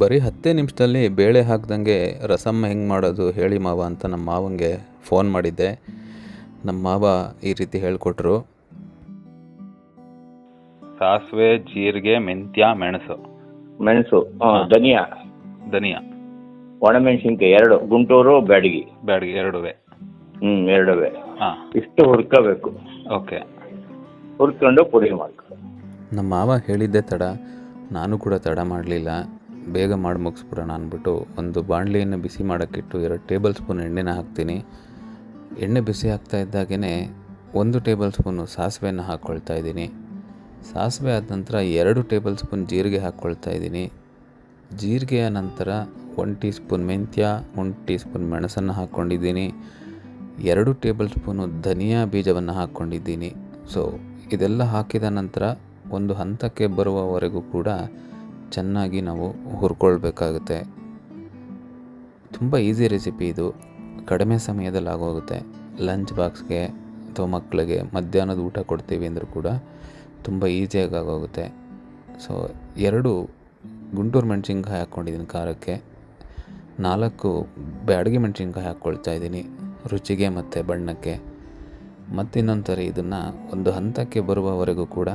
ಬರೀ ಹತ್ತೇ ನಿಮಿಷದಲ್ಲಿ ಬೇಳೆ ಹಾಕ್ದಂಗೆ ರಸಮ್ಮ ಹೆಂಗೆ ಮಾಡೋದು ಹೇಳಿ ಮಾವ ಅಂತ ನಮ್ಮ ಮಾವಂಗೆ ಫೋನ್ ಮಾಡಿದ್ದೆ. ನಮ್ಮ ಮಾವ ಈ ರೀತಿ ಹೇಳಿಕೊಟ್ರು. ಸಾಸಿವೆ ಜೀರಿಗೆ ಮೆಂತ್ಯ ಮೆಣಸು. ಮೆಣಸು ಹಾ. ಧನಿಯಾ. ಧನಿಯಾ. ಒಣಮೆಣಸಿನ್ಕಾಯಿ ಎರಡು ಗುಂಟೂರು ಬ್ಯಾಡಗಿ. ಬ್ಯಾಡಿಗೆ ಎರಡುವೆ. ಹ್ಞೂ ಎರಡುವೆ. ಹಾಂ. ಇಷ್ಟು ಹುರ್ಕೋಬೇಕು. ಓಕೆ. ಹುರ್ಕೊಂಡು ಪುಡಿ ಮಾಡ್ಕೊ. ನಮ್ಮ ಮಾವ ಹೇಳಿದ್ದೆ ತಡ ನಾನು ಕೂಡ ತಡ ಮಾಡಲಿಲ್ಲ. ಬೇಗ ಮಾಡಿ ಮುಗಿಸ್ಬಿಡೋಣ ಅಂದ್ಬಿಟ್ಟು ಒಂದು ಬಾಣಲಿಯನ್ನು ಬಿಸಿ ಮಾಡೋಕ್ಕಿಟ್ಟು ಎರಡು ಟೇಬಲ್ ಸ್ಪೂನ್ ಎಣ್ಣೆನ ಹಾಕ್ತೀನಿ. ಎಣ್ಣೆ ಬಿಸಿ ಆಗ್ತಾ ಇದ್ದಾಗೇ ಒಂದು ಟೇಬಲ್ ಸ್ಪೂನು ಸಾಸಿವೆಯನ್ನು ಹಾಕ್ಕೊಳ್ತಾ ಇದ್ದೀನಿ. ಸಾಸಿವೆ ಆದ ನಂತರ ಎರಡು ಟೇಬಲ್ ಸ್ಪೂನ್ ಜೀರಿಗೆ ಹಾಕ್ಕೊಳ್ತಾ ಇದ್ದೀನಿ. ಜೀರಿಗೆಯ ನಂತರ ಒನ್ ಟೀ ಸ್ಪೂನ್ ಮೆಂತ್ಯ ಒನ್ ಟೀ ಸ್ಪೂನ್ ಮೆಣಸನ್ನು ಹಾಕ್ಕೊಂಡಿದ್ದೀನಿ. ಎರಡು ಟೇಬಲ್ ಸ್ಪೂನು ಧನಿಯಾ ಬೀಜವನ್ನು ಹಾಕ್ಕೊಂಡಿದ್ದೀನಿ. ಸೊ ಇದೆಲ್ಲ ಹಾಕಿದ ನಂತರ ಒಂದು ಹಂತಕ್ಕೆ ಬರುವವರೆಗೂ ಕೂಡ ಚೆನ್ನಾಗಿ ನಾವು ಹುರ್ಕೊಳ್ಬೇಕಾಗುತ್ತೆ. ತುಂಬ ಈಸಿ ರೆಸಿಪಿ ಇದು. ಕಡಿಮೆ ಸಮಯದಲ್ಲಿ ಆಗೋಗುತ್ತೆ. ಲಂಚ್ ಬಾಕ್ಸ್ಗೆ ಅಥವಾ ಮಕ್ಕಳಿಗೆ ಮಧ್ಯಾಹ್ನದ ಊಟ ಕೊಡ್ತೀವಿ ಅಂದರೂ ಕೂಡ ತುಂಬ ಈಸಿಯಾಗಿ ಆಗೋಗುತ್ತೆ. ಸೊ, ಎರಡು ಗುಂಟೂರು ಮೆಣಸಿನ್ಕಾಯಿ ಹಾಕ್ಕೊಂಡಿದ್ದೀನಿ ಖಾರಕ್ಕೆ. ನಾಲ್ಕು ಬ್ಯಾಡಗಿ ಮೆಣಸಿನ್ಕಾಯಿ ಹಾಕ್ಕೊಳ್ತಾ ಇದ್ದೀನಿ ರುಚಿಗೆ ಮತ್ತು ಬಣ್ಣಕ್ಕೆ. ಮತ್ತಿನ್ನೊಂದು ಸರಿ ಇದನ್ನು ಒಂದು ಹಂತಕ್ಕೆ ಬರುವವರೆಗೂ ಕೂಡ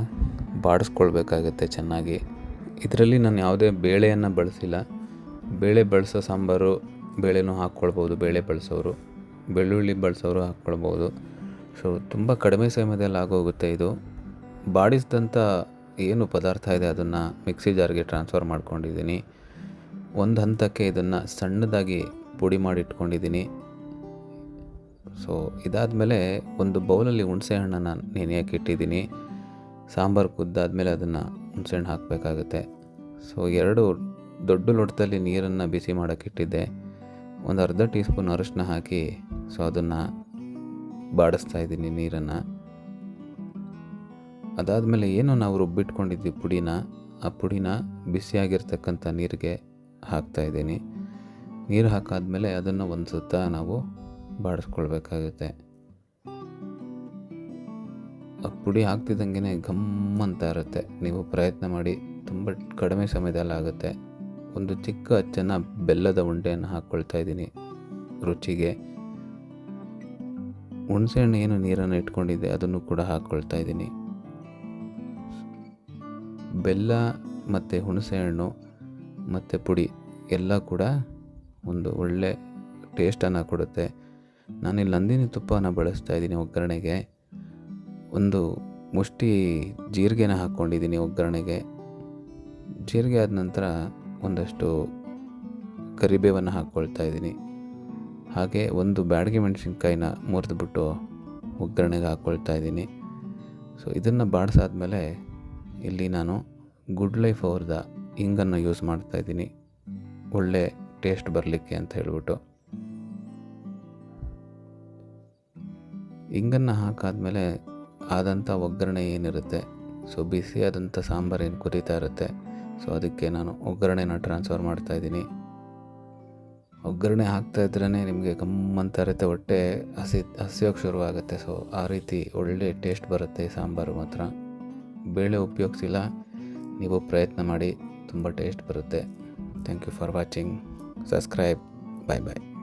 ಬಾಡಿಸ್ಕೊಳ್ಬೇಕಾಗತ್ತೆ ಚೆನ್ನಾಗಿ. ಇದರಲ್ಲಿ ನಾನು ಯಾವುದೇ ಬೇಳೆಯನ್ನು ಬಳಸಿಲ್ಲ. ಬೇಳೆ ಬಳಸೋ ಸಾಂಬಾರು ಬೇಳೆನೂ ಹಾಕ್ಕೊಳ್ಬೋದು, ಬೇಳೆ ಬಳಸೋರು. ಬೆಳ್ಳುಳ್ಳಿ ಬಳಸೋರು ಹಾಕ್ಕೊಳ್ಬೋದು. ಸೊ ತುಂಬ ಕಡಿಮೆ ಸಮಯದಲ್ಲಿ ಆಗೋಗುತ್ತೆ ಇದು. ಬಾಡಿಸಿದಂಥ ಏನು ಪದಾರ್ಥ ಇದೆ ಅದನ್ನು ಮಿಕ್ಸಿ ಜಾರ್ಗೆ ಟ್ರಾನ್ಸ್ಫರ್ ಮಾಡ್ಕೊಂಡಿದ್ದೀನಿ. ಒಂದು ಹಂತಕ್ಕೆ ಇದನ್ನು ಸಣ್ಣದಾಗಿ ಪುಡಿ ಮಾಡಿ ಇಟ್ಕೊಂಡಿದ್ದೀನಿ. ಸೊ ಇದಾದಮೇಲೆ ಒಂದು ಬೌಲಲ್ಲಿ ಹುಣಸೆ ಹಣ್ಣನ್ನು ನೆನೆಯೋಕೆ ಇಟ್ಟಿದ್ದೀನಿ. ಸಾಂಬಾರು ಕುದ್ದಾದಮೇಲೆ ಅದನ್ನು ಹುಣಸೆಹಣ್ಣು ಹಾಕಬೇಕಾಗುತ್ತೆ. ಸೊ, ಎರಡು ದೊಡ್ಡ ಲೋಟದಲ್ಲಿ ನೀರನ್ನು ಬಿಸಿ ಮಾಡೋಕ್ಕಿಟ್ಟಿದ್ದೆ ಒಂದು ಅರ್ಧ ಟೀ ಸ್ಪೂನ್ ಅರಿಶಿನ ಹಾಕಿ ಸೊ, ಅದನ್ನು ಬಾಡಿಸ್ತಾ ಇದ್ದೀನಿ ನೀರನ್ನು. ಅದಾದಮೇಲೆ ಏನು ನಾವು ರುಬ್ಬಿಟ್ಕೊಂಡಿದ್ವಿ ಪುಡಿನ, ಆ ಪುಡಿನ ಬಿಸಿಯಾಗಿರ್ತಕ್ಕಂಥ ನೀರಿಗೆ ಹಾಕ್ತಾ ಇದ್ದೀನಿ. ನೀರು ಹಾಕಾದ್ಮೇಲೆ ಅದನ್ನು ಒಂದು ಸುತ್ತ ನಾವು ಬಾಡಿಸ್ಕೊಳ್ಬೇಕಾಗುತ್ತೆ. ಪುಡಿ ಹಾಕ್ತಿದ್ದಂಗೆ ಘಮ್ ಅಂತ ಇರುತ್ತೆ. ನೀವು ಪ್ರಯತ್ನ ಮಾಡಿ, ತುಂಬ ಕಡಿಮೆ ಸಮಯದಲ್ಲಿ ಆಗುತ್ತೆ. ಒಂದು ಚಿಕ್ಕ ಅಚ್ಚನ್ನ ಬೆಲ್ಲದ ಉಂಡೆಯನ್ನು ಹಾಕ್ಕೊಳ್ತಾ ಇದ್ದೀನಿ ರುಚಿಗೆ. ಹುಣಸೆಹಣ್ಣು ಏನು ನೀರನ್ನು ಇಟ್ಕೊಂಡಿದ್ದೆ ಅದನ್ನು ಕೂಡ ಹಾಕ್ಕೊಳ್ತಾ ಇದ್ದೀನಿ. ಬೆಲ್ಲ ಮತ್ತು ಹುಣಸೆಹಣ್ಣು ಮತ್ತು ಪುಡಿ ಎಲ್ಲ ಕೂಡ ಒಂದು ಒಳ್ಳೆ ಟೇಸ್ಟನ್ನು ಕೊಡುತ್ತೆ. ನಾನಿಲ್ಲಿ ನಂದಿನಿ ತುಪ್ಪನ ಬಳಸ್ತಾ ಇದ್ದೀನಿ ಒಗ್ಗರಣೆಗೆ. ಒಂದು ಮುಷ್ಟಿ ಜೀರಿಗೆನ ಹಾಕ್ಕೊಂಡಿದ್ದೀನಿ ಒಗ್ಗರಣೆಗೆ. ಜೀರಿಗೆ ಆದ ನಂತರ ಒಂದಷ್ಟು ಕರಿಬೇವನ್ನು ಹಾಕ್ಕೊಳ್ತಾ ಇದ್ದೀನಿ. ಹಾಗೆ ಒಂದು ಬ್ಯಾಡಗಿ ಮೆಣಸಿನ್ಕಾಯಿನ ಮುರಿದ್ಬಿಟ್ಟು ಒಗ್ಗರಣೆಗೆ ಹಾಕ್ಕೊಳ್ತಾ ಇದ್ದೀನಿ. ಸೊ ಇದನ್ನು ಬಾಡಿಸಾದ್ಮೇಲೆ ಇಲ್ಲಿ ನಾನು ಗುಡ್ ಲೈಫ್ ಅವ್ರದ ಹಿಂಗನ್ನು ಯೂಸ್ ಮಾಡ್ತಾ ಇದ್ದೀನಿ. ಒಳ್ಳೆ ಟೇಸ್ಟ್ ಬರಲಿಕ್ಕೆ ಅಂತ ಹೇಳ್ಬಿಟ್ಟು. ಹಿಂಗನ್ನು ಹಾಕಾದ್ಮೇಲೆ ಆದಂಥ ಒಗ್ಗರಣೆ ಏನಿರುತ್ತೆ? ಸೊ ಬಿಸಿಯಾದಂಥ ಸಾಂಬಾರು ಏನು ಕುದೀತಾ ಇರುತ್ತೆ? ಸೊ ಅದಕ್ಕೆ ನಾನು ಒಗ್ಗರಣೆನ ಟ್ರಾನ್ಸ್ಫರ್ ಮಾಡ್ತಾ ಇದ್ದೀನಿ. ಒಗ್ಗರಣೆ ಹಾಕ್ತಾ ಇದ್ರೇ ನಿಮಗೆ ಗಮ್ಮಂತ ಇರುತ್ತೆ. ಹೊಟ್ಟೆ ಹಸಿ ಹಸಿಯೋಕ್ಕೆ ಶುರುವಾಗುತ್ತೆ. ಸೊ ಆ ರೀತಿ ಒಳ್ಳೆ ಟೇಸ್ಟ್ ಬರುತ್ತೆ ಈ ಸಾಂಬಾರು ಮಾತ್ರ. ಬೇಳೆ ಉಪಯೋಗಿಸಿಲ್ಲ. ನೀವು ಪ್ರಯತ್ನ ಮಾಡಿ. ತುಂಬ ಟೇಸ್ಟ್ ಬರುತ್ತೆ. Thank you for watching subscribe bye bye